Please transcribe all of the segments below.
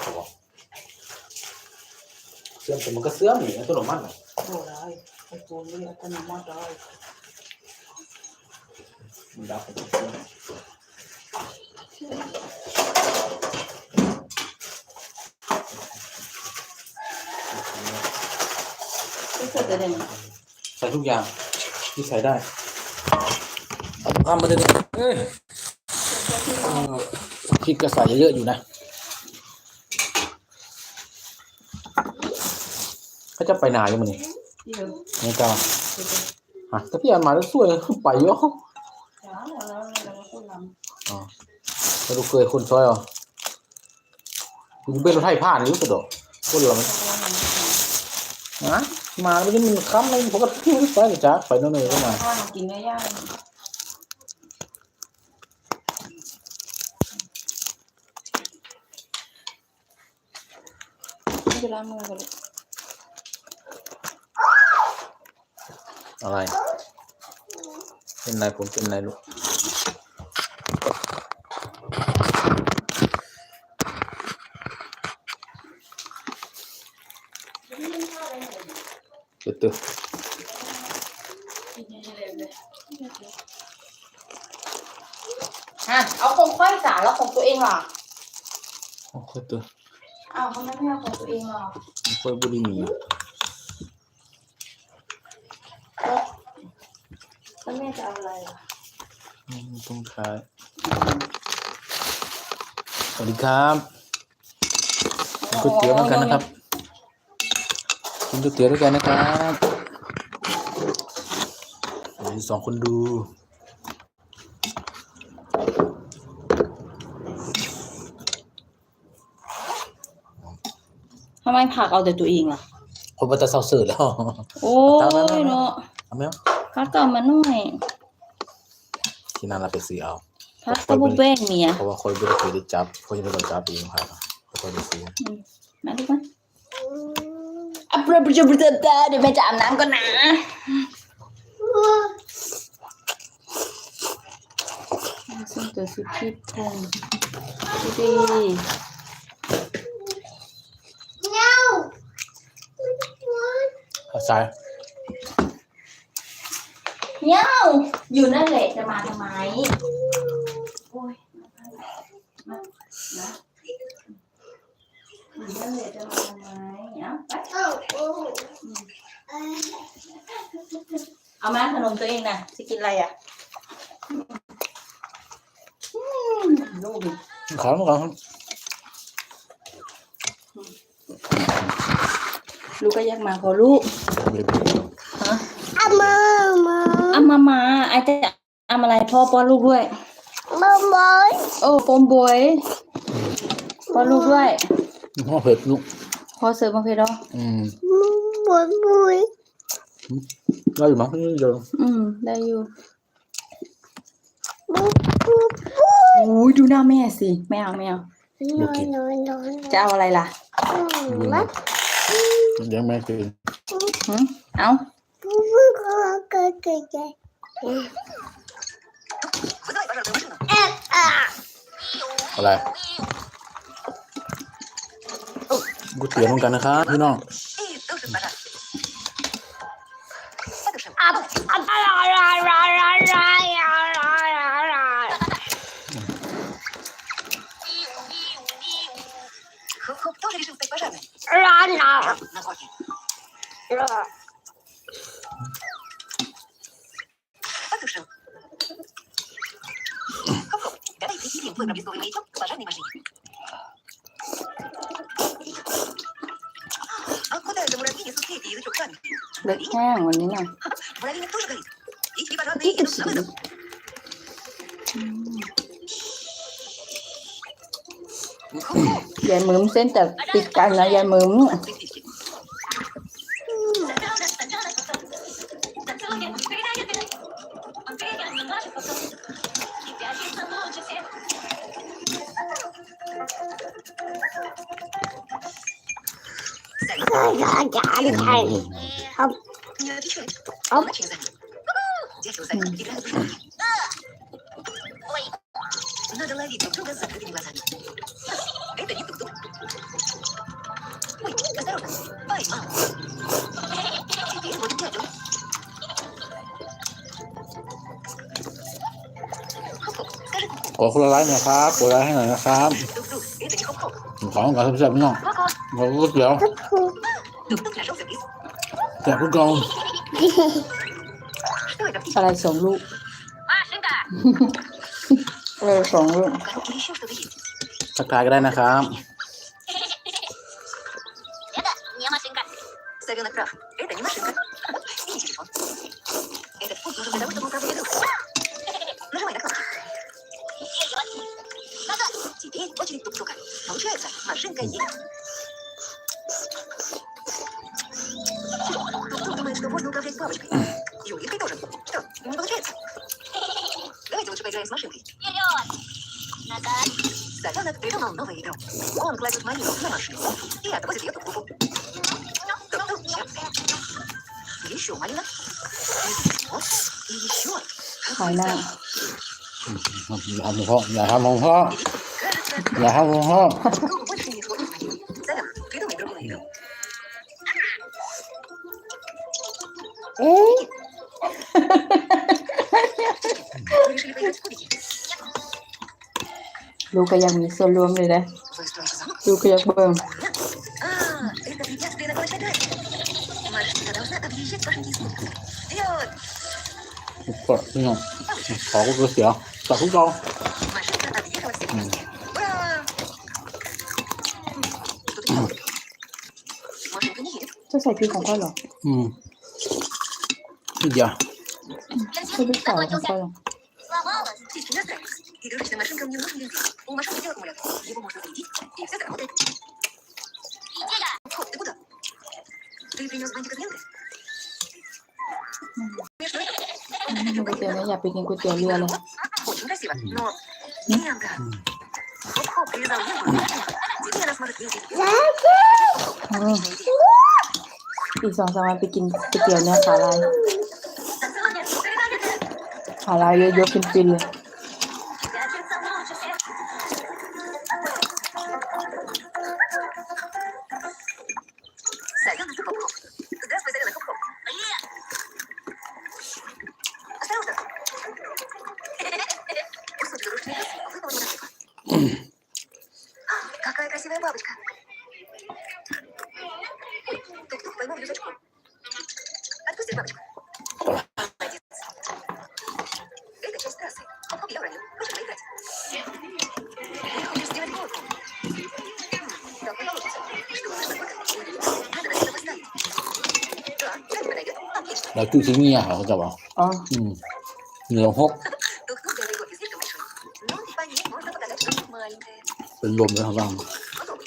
เขาบอกเสื่อมแต่มันก็เสื่อมนี่อัตโนมัติน่ะโอ้ได้ไอ้ตัวนี้อัตโนมัติได้มันดับไปทุกเสื่อมที่สุดจะเด่นใส่ทุกอย่างที่ใส่ได้เอาทำมาเลยเอ้ยเออพริกก็ใส่เยอะๆอยู่นะ เขาจะไปไหนยังมันนี่ที่เดิมนี่ก็อะแต่พี่อันมาแล้วสวยไปเยอะจ้าแล้วแล้วแล้วก็ลอ๋อแล้วลูกเคยคนซอยเหรอคุณเป็นรถไถผ่านหรือเปล่าคนเรามันำนะมาแล้วมันมันค้ำเลยผมก็ทิ้งไปเลยจ้าไปโน่นเลยก็มาข้าวกินเนื้อย่างไม่เป็นไรมือกันเลย อะไร เป็นไรผมเป็นไรลูกเดี๋ยวเตือนฮะเอาของค่อยสาแล้วของตัวเองล่ะโอ้โหเตือนอ้าวทำไมไม่เอาของตัวเองล่ะค่อยบุรีมี แล้วแม่จะเอาอะไรล่ะ อืมต้องใช้สวัสดีครับกินก๋วยเตี๋ยวเหมือนกันนะครับกินก๋วยเตี๋ยวด้วยกันนะครับมีสองคนดูทำไมผักเอาแต่ตัวเองล่ะคนมาแต่เศร้าเสือแล้ว โอ้ยเนาะเอาไหมเอาพักก่อนมาหน่อย ที่นั่นเราไปซื้อเอาพักก็บุแป้งเมียเพราะว่าคนไม่ได้เคยได้จับคนจะเป็นคนจับเองครับคนไปซื้อมาดูกันอะเปรย์เปรย์เปรย์เปรย์เดี๋ยวแม่จะอาบน้ำก่อนนะซึ่งตัวสุดที่พงดูดิเอาใส่ เงี้ยวอยู่นั่นแหละจะมาทำไมโอ้ยมานะอยู่นั่นแหละจะมาทำไมเอาไปเอามาขนมตัวเองนะจะกินอะไรอะอืมลูกดิขาวมั้งครับลูกก็อยากมาขอลูกเบบีฮะ อามามาไอจะทำอะไรพ่อป้อนลูกด้วยโอ้ปมบวยป้อนลูกด้วยห้องเผ็ดลูกพอเสิร์ฟมาเพดออืมได้อยู่มั้งนี่เดี๋ยวอืม ได้อยู่อุ้ยดูหน้าแม่สิไม่เอาไม่เอาจะเอาอะไรล่ะเดี๋ยวแม่กินหืมเอา อะไรก๋วยเตี๋ยวเหมือนกันนะครับพี่น้อง Уважаемый Мажи. А куда это муравьи несут эти язычок сами? Да, а, у меня. Муравьиник тоже горит. И тебе пожарные идут с выдом. Dài mượm xem tập tiệt cành là dài mượm à. thầy không. Ốc Надо Có cô lái nè khá, cô lái hay là nè khá แกลูกกองอะไรสองลูกอะไรสองลูกสักทายก็ได้นะครับายหน้าอย่าทำพ่ออย่าทำของพ่ออย่าทำของพ่อเอ๊ะลูกก็ยังมีส่วนรวมเลยนะลูกก็ยังเบิ่ง 一，嗯，好不，不高？这菜挺。嗯，嗯，特别少，好看的。Ты принес мальчика? Ini kutiannya ya bikin kutiannya ya loh. Bisa sama bikin kutiannya salah. Salah ya jokin pilih. เราคือที่เนี่ยเขาจะบอกอ๋ออืมเหนียหกเป็นลมเลยครับบ้าง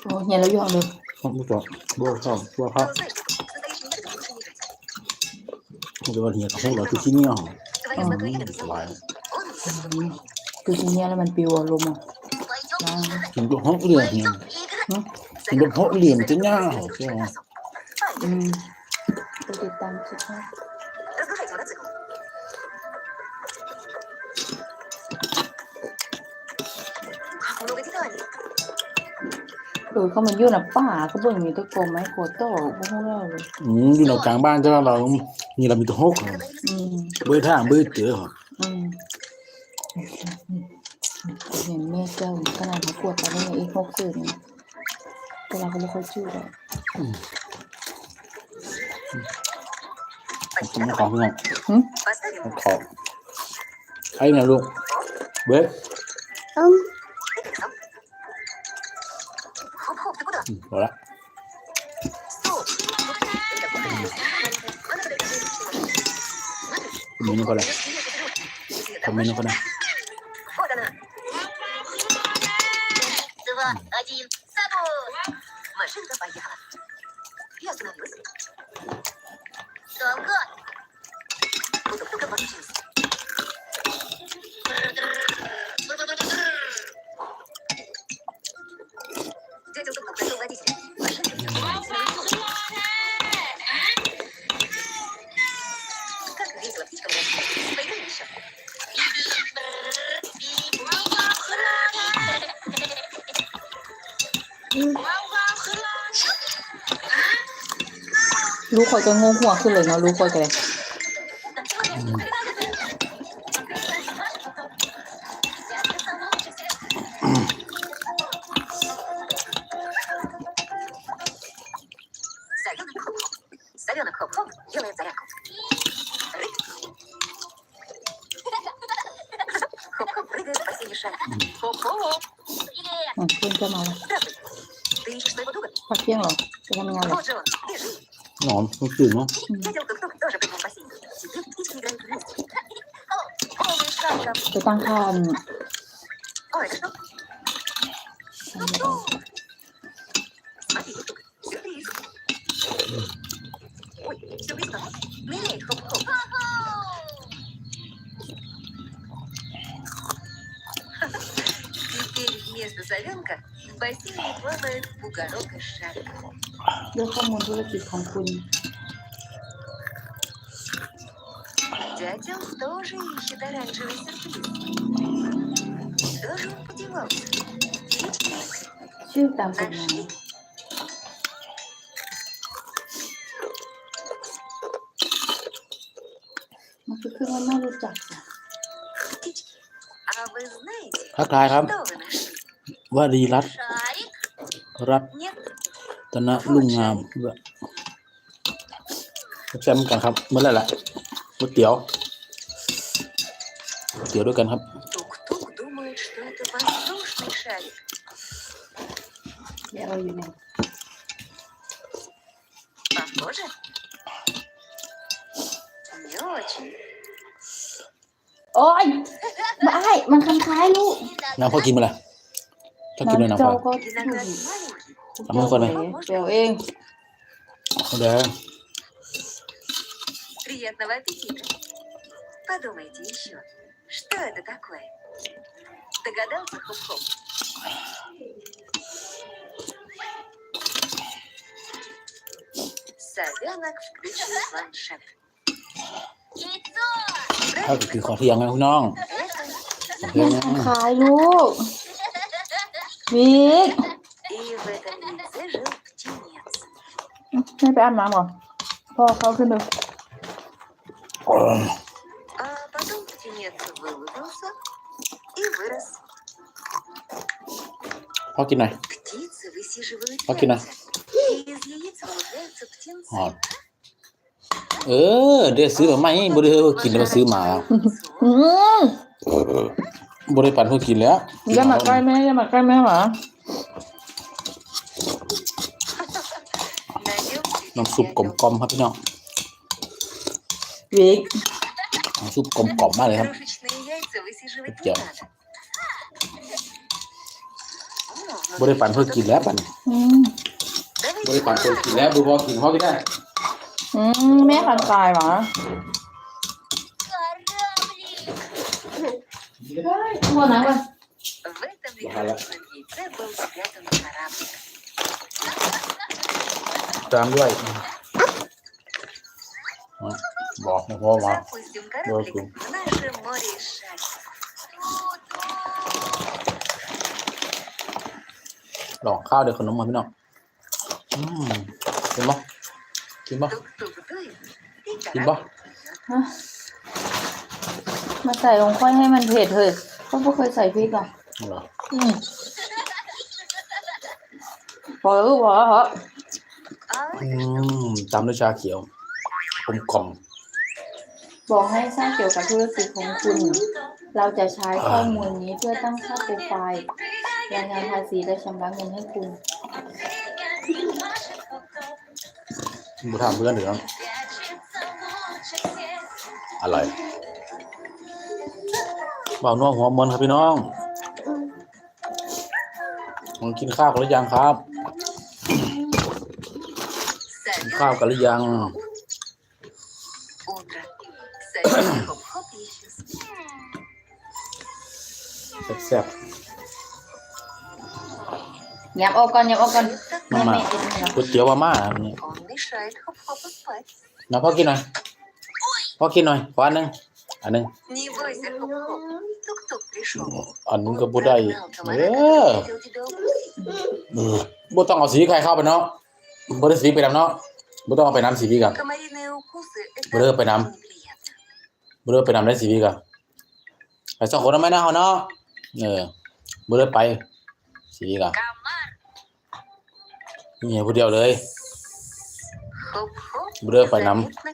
โอ้ยเรายอมเลยไม่จบบ่ชอบบ่ครับ เดี๋ยววันเหี้ยกับพวกเราคือที่เนี่ยหรออ๋อสบาคือทีเนี้ยแล้มันปิวอามอะถึงก็ฮอกเรียนเนี่ยถึงก็ฮอกเรียนจะง่าหรอเจ้าอืม คือเขามันอยู่ในป่าก็าเบิ่งมีตัวโกลมไหมโคโต้พวกเรายอืมอยู่ในกลางบ้านใช่ป่เรานี่เรามีตัวหกเอืมบื่อทางเบื่อเจอหรออืมเห็นแม่เจ้าขนาดเขาปวดตอนนี้อีกหกสื่อเนี่ยแต่เราก็ไม่ค่อยจู้เลยกินของเพื่อนของใช่ไหมลูกเบ๊อืม Wala. Kumino ko lang. Kumino ko lang. คนก็งงหัวขึ้นเลยเนาะรู้คนกันเลยขึ้นก็มาแล้วพักเที่ยงหรอจะทำงานหรอ หอมต้องสูงเนาะจะตั้งค่าอัน Василий плавает в бугорок из шарика. Я кому дураки компонии. Дятел тоже ищет оранжевый сюрприз. Тоже он подевался. Чем там Нашли. Ну, тут его надо так. А вы знаете, Какая? что вы нашли? ว่าดีรัต Шарик. รัต Нет? ตนะลุงงามแซมกันครับเมื่อไรล่ะก๋วยเตี๋ยวก๋วยเตี๋ยวด้วยกันครับ Тук-тук думает, что это воздушный шарик. เดี๋ยวเราอยู่ไหน Похоже? Не очень. โอ้ยไม่ไอ้มันคล้ายๆลูก น้ำพ่อกินมาละ ถ้ากินด้วยน้ำ เจ้า พ่อ ก็ Виноград маленький. ทำให้คนเลย เดี๋ยวเอง เอาเดี๋ยว Приятного аппетита. Подумайте еще, что это такое? Догадался, Хоп-Хоп? Совенок включил планшет. Яйцо. ถ้ากินของเที่ยงไงพี่น้อง Это เที่ยงนะ คล้ายลูก วิก и в этом яйце жил птенец. ให้ไปอาบน้ำก่อนพ่อเขาขึ้นเลย А потом птенец вылупился и вырос. พ่อกินหน่อย Птицы высиживают Окей, на. яйца. И из яиц вылупляются อ๋อ птенцы. เออเดี๋ยวซื้อมาไหมบ่ได้เออกินแล้วมาซื้อมา อืม บริปันเพื่อกินแล้วย่ามาใกล้แม่ย่ามาใกล้แม่หมาน้ำซุปกลมๆครับพี่น้องวิกน้ำซุปกลมๆมากเลยครับเจ๋วบริปันเพื่อกินแล้วปันบริปันเพื่อกินแล้วดูพอกินพอกินได้ อืมแม่ปันตายหรอ Кораблик. ทั่วนะก่อน В этом прекрасном яйце был спрятан кораблик. ตามด้วยอ๋อบอกนะพ่อมา Запустим кораблик Окей. в наше море из шариков. ลองข้าวเดี๋ยวขนมมาพี่น้องอืมกินบ่กินบ่ Тук-тук дует, и กินบ่ кораблик плывет. ฮะ มาใส่ลงค่อยให้มันเผ็ดเถอะก็ไม่เคยใส่พริกอะเอาเหรออืมพอแล้วพอแล้วเหรอ А อืมตามด้วยชาเขียวกลมกล่อมบอกให้สร้างเกี่ยวกับธุรกิจของคุณ เราจะใช้ข้อมูลนี้เพื่อตั้งค่าโปรไฟล์รายงานภาษีและชำระเงินให้คุณบุถามเพื่อนเดี๋ยวอะไร บ่าวน้องหัวมนครับพี่น้องมองกินข้าวกันหรือยังครับกินข้าวกันหรือยังแซ่บๆยับออกก่อนยับออกก่อนมามาก๋วยเตี๋ยวมาม่านี่นะพ่อกินหน่อยพ่อกินหน่อยขวานหนึ่ง อันนึงอันนึงก็บ่ได้เด้อบ่ต้องเอาสีใครเข้าไปเนาะบ่ได้สีไปนำเนาะบ่ต้องเอาไปน้ำสีพี่กันบ่เด้อไปน้ำบ่เด้อไปน้ำได้สีพี่กันไปสองคนทำไมนะเฮาเนาะเออบ่เด้อไปสีพี่กันเนี่ยผู้เดียวเลยบ่เด้อไปน้ำ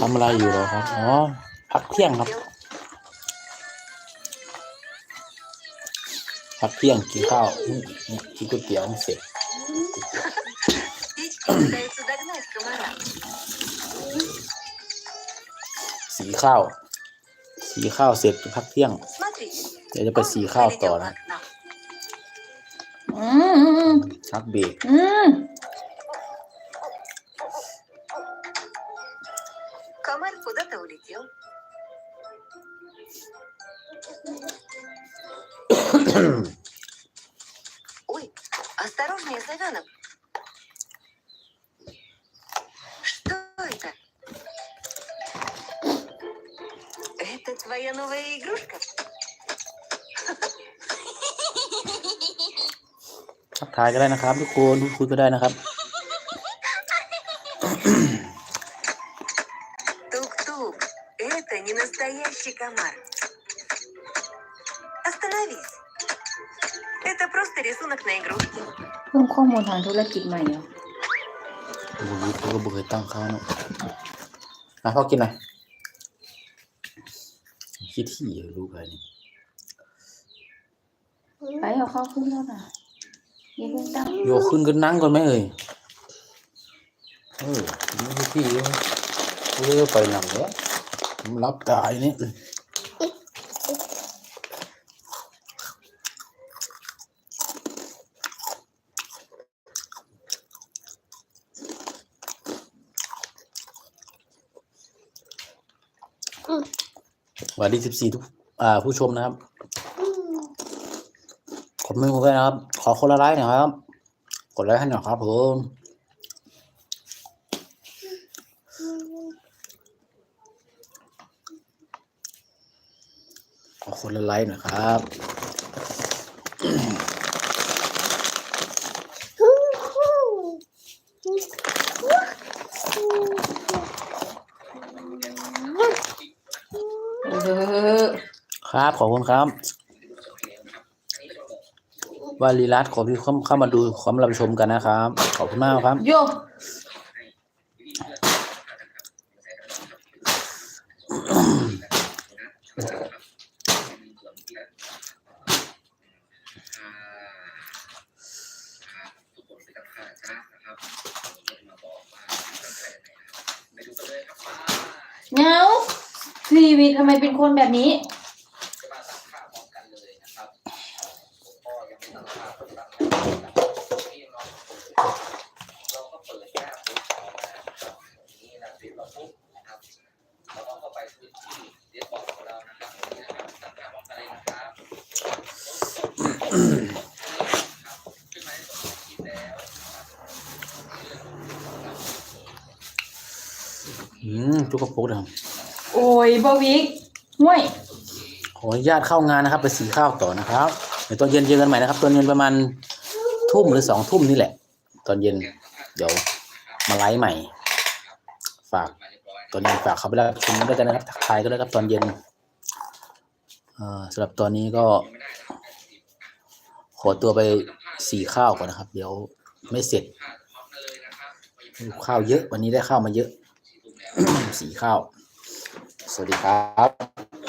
ทำอะไรอยู่หรอครับ อ๋อ พักเที่ยงครับ พักเที่ยงกินข้าวกินก๋วยเตี๋ยวเสร็จสีข้าว สีข้าวเสร็จพักเที่ยง เดี๋ยวจะไปสีข้าวต่อนะ ชักเบรก ทักทายก็ได้นะครับ ทุกคนพูดคุยก็ได้นะครับ Тук-тук, это не настоящий комар. Остановись. Это просто рисунок на игрушке. เพิ่มข้อมูลทางธุรกิจใหม่เหรอ บุรีเขาก็บุเคยตั้งเขาเนอะอ่ะพ่อกินหน่อยคิดที่รู้ใครนี่ ไปเอาเข้าขึ้นแล้วนะ อย่าเพิ่งตั้งโยขึ้นก็นั่งก่อนไหมเอ่ยเออไม่พี่เลยเอไปหนังเนี้ยผมรับตายนี่สวัสดีสิบสี่ทุกอ่าผู้ชมนะครับ ขอบคุณด้วยนะครับ ขอคนละไลค์หน่อยครับ กดไลค์ให้หน่อยครับผมขอคนละไลค์หน่อยครับเออครับ ขอบคุณครับ วาลีรัตน์ขอพี่เข้าเข้ามาดูความรับชมกันนะครับ ขอบคุณมากครับ โยเงาชีวิตทำไมเป็นคนแบบนี้ อืมจุ กกระปุกนะครับโอ้ยบวิกห่วยขออนุญาตเข้างานนะครับ ไปสีข้าวต่อนะครับเดี๋ยวตอนเย็นเจอกันใหม่นะครับตอนเย็นประมาณทุ่มหรือสองทุ่มนี่แหละ ตอนเย็นเดี๋ยวมาไลฟ์ใหม่ ฝากตอนเย็นฝากเขาไปแล้วชมด้วยกันนะครับทักทายก็ได้ครับตอนเย็นเอ่อสำหรับตอนนี้ก็ ขอตัวไปสีข้าวก่อนนะครับ เดี๋ยวไม่เสร็จข้าวเยอะวันนี้ได้ข้าวมาเยอะ สีข้าว สวัสดีครับ